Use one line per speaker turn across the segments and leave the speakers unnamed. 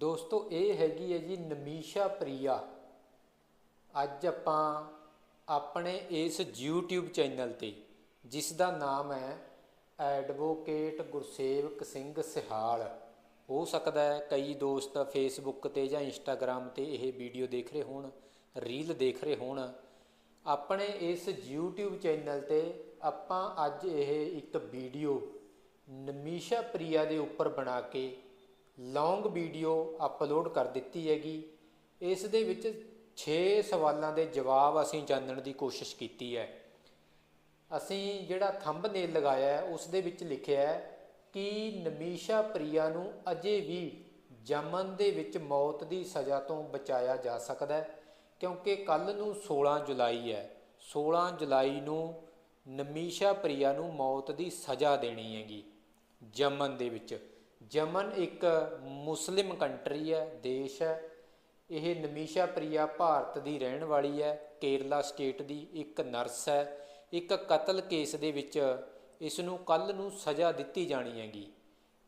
ਦੋਸਤੋ, ਇਹ ਹੈਗੀ ਹੈ ਜੀ ਨਮੀਸ਼ਾ ਪ੍ਰਿਆ। ਅੱਜ ਆਪਾਂ ਆਪਣੇ ਇਸ YouTube ਚੈਨਲ ਤੇ, ਜਿਸ ਦਾ ਨਾਮ ਹੈ ਐਡਵੋਕੇਟ ਗੁਰਸੇਵਕ ਸਿੰਘ ਸਿਹਾਲ। ਹੋ ਸਕਦਾ ਹੈ ਕਈ ਦੋਸਤ ਫੇਸਬੁੱਕ ਤੇ ਜਾਂ ਇੰਸਟਾਗ੍ਰam ਤੇ ਇਹ ਵੀਡੀਓ ਦੇਖ ਰਹੇ ਹੋਣ ਰੀਲ ਦੇਖ ਰਹੇ ਹੋਣ। ਆਪਣੇ ਇਸ YouTube ਚੈਨਲ ਤੇ ਆਪਾਂ ਅੱਜ ਇਹ ਇੱਕ ਵੀਡੀਓ ਨਮੀਸ਼ਾ ਪ੍ਰਿਆ ਦੇ ਉੱਪਰ ਬਣਾ ਕੇ ਲੌਂਗ ਵੀਡੀਓ ਅਪਲੋਡ ਕਰ ਦਿੱਤੀ ਹੈਗੀ। ਇਸ ਦੇ ਵਿੱਚ 6 ਸਵਾਲਾਂ ਦੇ ਜਵਾਬ ਅਸੀਂ ਜਾਣਨ ਦੀ ਕੋਸ਼ਿਸ਼ ਕੀਤੀ ਹੈ। ਅਸੀਂ ਜਿਹੜਾ ਥੰਬਨੇਲ ਲਗਾਇਆ ਹੈ, ਉਸ ਦੇ ਵਿੱਚ ਲਿਖਿਆ ਹੈ ਕਿ ਨਮੀਸ਼ਾ ਪ੍ਰਿਆ ਨੂੰ ਅਜੇ ਵੀ ਜਮਨ ਦੇ ਵਿੱਚ ਮੌਤ ਦੀ ਸਜ਼ਾ ਤੋਂ ਬਚਾਇਆ ਜਾ ਸਕਦਾ ਹੈ, ਕਿਉਂਕਿ ਕੱਲ ਨੂੰ 16 ਜੁਲਾਈ ਹੈ। 16 ਜੁਲਾਈ ਨੂੰ ਨਮੀਸ਼ਾ ਪ੍ਰਿਆ ਨੂੰ ਮੌਤ ਦੀ ਸਜ਼ਾ ਦੇਣੀ ਹੈਗੀ, ਜਮਨ ਦੇ ਵਿੱਚ। ਜਮਨ ਇੱਕ ਮੁਸਲਿਮ ਕੰਟਰੀ ਹੈ, ਦੇਸ਼ ਹੈ। ਇਹ ਨਮੀਸ਼ਾ ਪ੍ਰਿਆ ਭਾਰਤ ਦੀ ਰਹਿਣ ਵਾਲੀ ਹੈ, ਕੇਰਲਾ ਸਟੇਟ ਦੀ ਇੱਕ ਨਰਸ ਹੈ। ਇੱਕ ਕਤਲ ਕੇਸ ਦੇ ਵਿੱਚ ਇਸ ਨੂੰ ਕੱਲ ਨੂੰ ਸਜ਼ਾ ਦਿੱਤੀ ਜਾਣੀ ਹੈਗੀ।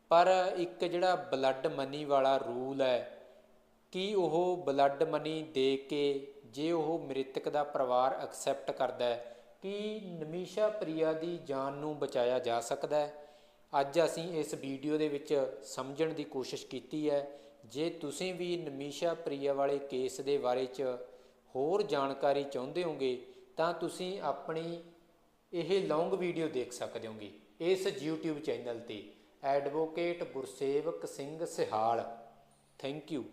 ਪਰ ਇੱਕ ਜਿਹੜਾ ਬਲੱਡ ਮਨੀ ਵਾਲਾ ਰੂਲ ਹੈ, ਕਿ ਉਹ ਬਲੱਡ ਮਨੀ ਦੇ ਕੇ ਜੇ ਉਹ ਮ੍ਰਿਤਕ ਦਾ ਪਰਿਵਾਰ ਐਕਸੈਪਟ ਕਰਦਾ ਹੈ, ਕਿ ਨਮੀਸ਼ਾ ਪ੍ਰਿਆ ਦੀ ਜਾਨ ਨੂੰ ਬਚਾਇਆ ਜਾ ਸਕਦਾ ਹੈ? ਅੱਜ ਅਸੀਂ ਇਸ ਵੀਡੀਓ ਦੇ ਵਿੱਚ ਸਮਝਣ ਦੀ ਕੋਸ਼ਿਸ਼ ਕੀਤੀ ਹੈ। ਜੇ ਤੁਸੀਂ ਵੀ ਨਮੀਸ਼ਾ ਪ੍ਰਿਆ ਵਾਲੇ ਕੇਸ ਦੇ ਬਾਰੇ 'ਚ ਹੋਰ ਜਾਣਕਾਰੀ ਚਾਹੁੰਦੇ ਹੋਗੇ, ਤਾਂ ਤੁਸੀਂ ਆਪਣੀ ਇਹ ਲੌਂਗ ਵੀਡੀਓ ਦੇਖ ਸਕਦੇ ਹੋਗੇ ਇਸ YouTube ਚੈਨਲ ਤੇ। Advocate Gursewak Singh Sihal. Thank you